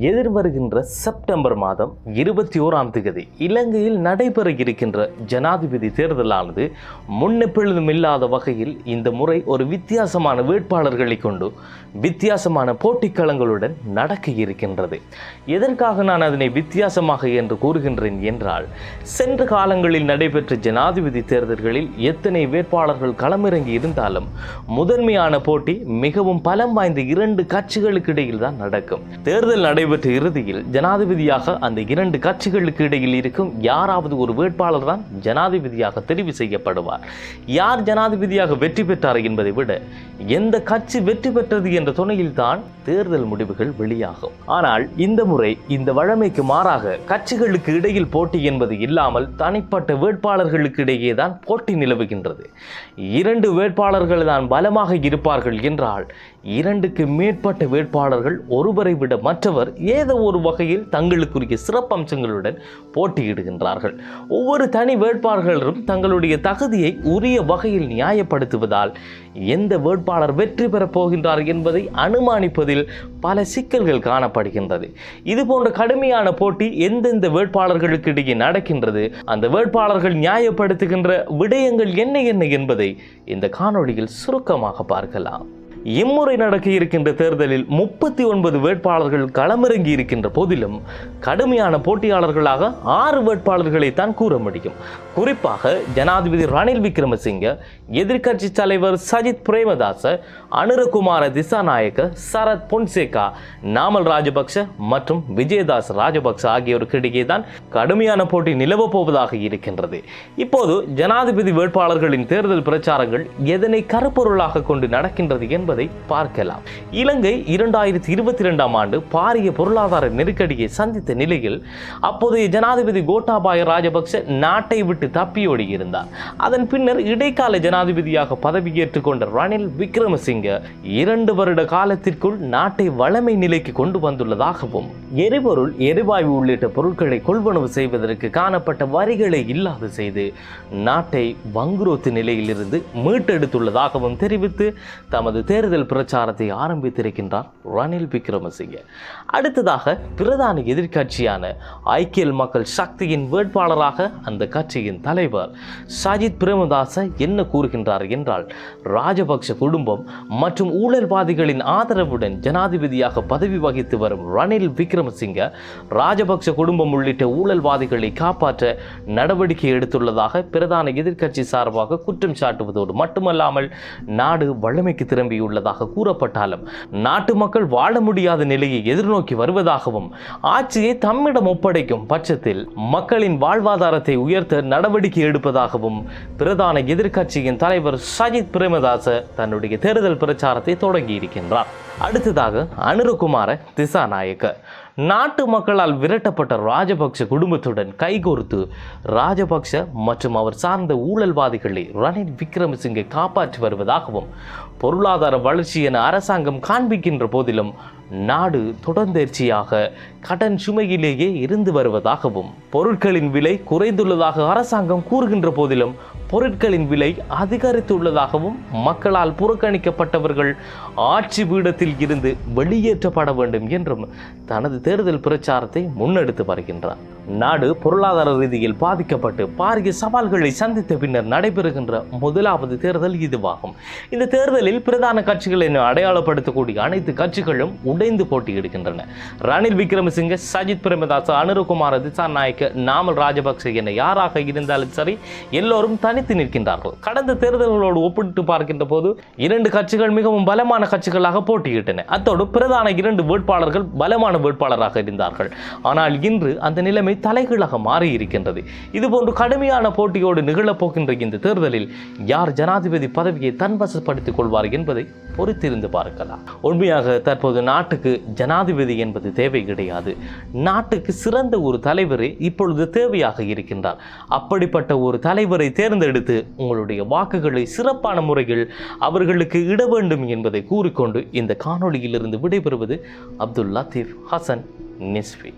எதிர்வருகின்ற September மாதம் இருபத்தி ஓராம் தேதி இலங்கையில் நடைபெற இருக்கின்ற ஜனாதிபதி தேர்தலானது முன்னெப்பொழுதும் இல்லாத வகையில் இந்த முறை ஒரு வித்தியாசமான வேட்பாளர்களை கொண்டு வித்தியாசமான போட்டிக்களங்களுடன் நடக்க இருக்கின்றது எதற்காக நான் அதனை வித்தியாசமாக என்று கூறுகின்றேன் என்றால் சென்ற காலங்களில் நடைபெற்ற ஜனாதிபதி தேர்தல்களில் எத்தனை வேட்பாளர்கள் களமிறங்கி இருந்தாலும் முதன்மையான போட்டி மிகவும் பலம் வாய்ந்த இரண்டு கட்சிகளுக்கு இடையில் தான் நடக்கும். தேர்தல் நடைபெற்ற இறுதியில் ஜனாதிபதியாக அந்த இரண்டு கட்சிகளுக்கு இடையில் இருக்கும் யாராவது ஒரு வேட்பாளர் தான் ஜனாதிபதியாக தெரிவு செய்யப்படுவார். யார் ஜனாதிபதியாக வெற்றி பெற்றார் என்பதை விட எந்த கட்சி வெற்றி பெற்றது என்ற துணையில்தான் தேர்தல் முடிவுகள் வெளியாகும். ஆனால் இந்த முறை இந்த வழமைக்கு மாறாக கட்சிகளுக்கு இடையில் போட்டி என்பது இல்லாமல் தனிப்பட்ட வேட்பாளர்களுக்கு இடையே தான் போட்டி நிலவுகின்றது. இரண்டு வேட்பாளர்கள் தான் பலமாக இருப்பார்கள் என்றால் இரண்டுக்கு மேற்பட்ட வேட்பாளர்கள் ஒருவரை விட மற்றவர் ஏதோ ஒரு வகையில் தங்களுக்குரிய சிறப்பம்சங்களுடன் போட்டியிடுகின்றார்கள். ஒவ்வொரு தனி வேட்பாளர்களும் தங்களுடைய தகுதியை உரிய வகையில் நியாயப்படுத்துவதால் எந்த வேட்பாளர் வெற்றி பெறப் போகின்றார் என்பதை அனுமானிப்பதில் பல சிக்கல்கள் காணப்படுகின்றது. இது போன்ற கடுமையான போட்டி எந்தெந்த வேட்பாளர்களுக்கு இடையே நடக்கின்றது அந்த வேட்பாளர்கள் நியாயப்படுத்துகின்ற விடயங்கள் என்ன என்ன என்பதை இந்த காணொளியில் சுருக்கமாக பார்க்கலாம். இம்முறை நடக்க இருக்கின்ற தேர்தலில் முப்பத்தி ஒன்பது வேட்பாளர்கள் களமிறங்கி இருக்கின்ற போதிலும் கடுமையான போட்டியாளர்களாக ஆறு வேட்பாளர்களை தான் கூற முடியும். குறிப்பாக ஜனாதிபதி ரணில் விக்ரமசிங்க எதிர்க்கட்சி தலைவர் சஜித் பிரேமதாச அனுரகுமார திசாநாயக்க சரத் பொன்சேகா நாமல் ராஜபக்ஷ மற்றும் விஜயதாஸ் ராஜபக்ஷ ஆகியோருக்கு இடையே தான் கடுமையான போட்டி நிலவப் போவதாக இருக்கின்றது. இப்போது ஜனாதிபதி வேட்பாளர்களின் தேர்தல் பிரச்சாரங்கள் எதனை கருப்பொருளாக கொண்டு நடக்கின்றது என்று பார்க்கலாம். இலங்கை இரண்டாயிரத்தி இருபத்தி இரண்டாம் ஆண்டு பாரிய பொருளாதார நெருக்கடியை சந்தித்த நிலையில் அப்போதைய ஜனாதிபதி கோட்டாபாய ராஜபக்ச நாட்டை விட்டு தப்பியோடி இருந்தார் அதன் பின்னர் இடைக்கால ஜனாதிபதியாக பதவியேற்றுக் கொண்ட ரணில் விக்ரமசிங்க இரண்டு வருட காலத்திற்குள் நாட்டை வளமை நிலைக்கு கொண்டு வந்துள்ளதாகவும் எரிபொருள் எரிவாயு உள்ளிட்ட பொருட்களை கொள்வனவு செய்வதற்கு காணப்பட்ட வரிகளை இல்லாது செய்து நாட்டை வங்குரோத்து நிலையிலிருந்து மீட்டெடுத்துள்ளதாகவும் தெரிவித்து தமது தேர்தல் தேர்தல் பிரச்சாரத்தை ஆரம்பித்திருக்கின்றார் ரணில் விக்ரமசிங்கே. அடுத்ததாக பிரதான எதிர்க்கட்சியான ஐக்கிய மக்கள் சக்தியின் வேட்பாளராக அந்த கட்சியின் தலைவர் சஜித் பிரேமதாச என்ன கூறுகின்றார் என்றால் ராஜபக்ஷ குடும்பம் மற்றும் ஊழல்வாதிகளின் ஆதரவுடன் ஜனாதிபதியாக பதவி வகித்து வரும் ரணில் விக்ரமசிங்க ராஜபக்ஷ குடும்பம் உள்ளிட்ட ஊழல்வாதிகளை காப்பாற்ற நடவடிக்கை எடுத்துள்ளதாக பிரதான எதிர்க்கட்சி சார்பாக குற்றம் சாட்டுவதோடு மட்டுமல்லாமல் நாடு வல்லமைக்கு உள்ளதாக கூறப்பட்டாலும் நாட்டு மக்கள் வாழ முடியாத நிலையை எதிர்நோக்கி வருவதாகவும் ஆட்சியை தம்மிடம் ஒப்படைக்கும் பட்சத்தில் மக்களின் வாழ்வாதாரத்தை உயர்த்த நடவடிக்கை எடுப்பதாகவும் பிரதான எதிர்க்கட்சியின் தலைவர் சஜித் பிரேமதாச தன்னுடைய தேர்தல் பிரச்சாரத்தை தொடங்கி இருக்கின்றார் அடுத்ததாக அனுரகுமார திசாநாயக்க. நாட்டு மக்களால் விரட்டப்பட்ட ராஜபக்ஷ குடும்பத்துடன் கைகோர்த்து ராஜபக்ஷ மற்றும் அவர் சார்ந்த ஊழல்வாதிகளை ரணில் விக்ரமசிங்கை காப்பாற்றி வருவதாகவும் பொருளாதார வளர்ச்சி என அரசாங்கம் காண்பிக்கின்ற போதிலும் நாடு தொடர்ந்தேர்ச்சியாக கடன் சுமையிலேயே இருந்து வருவதாகவும் பொருட்களின் விலை குறைந்துள்ளதாக அரசாங்கம் கூறுகின்ற போதிலும் பொருட்களின் விலை அதிகரித்துள்ளதாகவும் மக்களால் புறக்கணிக்கப்பட்டவர்கள் ஆட்சி பீடத்தில் இருந்து வெளியேற்றப்பட வேண்டும் என்றும் தனது தேர்தல் பிரச்சாரத்தை முன்னெடுத்து வருகின்றார். நாடு பொருளாதார ரீதியில் பாதிக்கப்பட்டு பாரிய சவால்களை சந்தித்த பின்னர் நடைபெறுகின்ற முதலாவது தேர்தல் இதுவாகும். இந்த தேர்தலில் பிரதான கட்சிகளை அடையாளப்படுத்தக்கூடிய அனைத்து கட்சிகளும் உடைந்து போட்டியிடுகின்றன. ரணில் விக்ரமசிங்க சஜித் பிரேமதாஸ் அனுரகுமார திசாநாயக்க நாமல் ராஜபக்சே என யாராக இருந்தாலும் சரி எல்லோரும் தனித்து நிற்கின்றார்கள். கடந்த தேர்தல்களோடு ஒப்பிட்டு பார்க்கின்ற போது இரண்டு கட்சிகள் மிகவும் பலமான கட்சிகளாக போட்டியிட்டன. அத்தோடு பிரதான இரண்டு வேட்பாளர்கள் பலமான வேட்பாளராக இருந்தார்கள். ஆனால் இன்று அந்த நிலைமை தலைகீழாக மாறி இருக்கின்றது. இதுபோன்று கடுமையான போட்டியோடு நிகழப்போகின்ற இந்த தேர்தலில் யார் ஜனாதிபதி பதவியை தன்வசப்படுத்திக் கொள்வார் என்பதை பொறுத்திருந்து பார்க்கலாம். உண்மையாக தற்போது நாட்டுக்கு ஜனாதிபதி என்பது தேவை கிடையாது. நாட்டுக்கு சிறந்த ஒரு தலைவரே இப்பொழுது தேவையாக இருக்கின்றார். அப்படிப்பட்ட ஒரு தலைவரை தேர்ந்தெடுத்து உங்களுடைய வாக்குகளை சிறப்பான முறையில் அவர்களுக்கு இட வேண்டும் என்பதை கூறிக்கொண்டு இந்த காணொளியிலிருந்து விடைபெறுவது அப்துல் லத்தீப் ஹசன் நிஸ்வி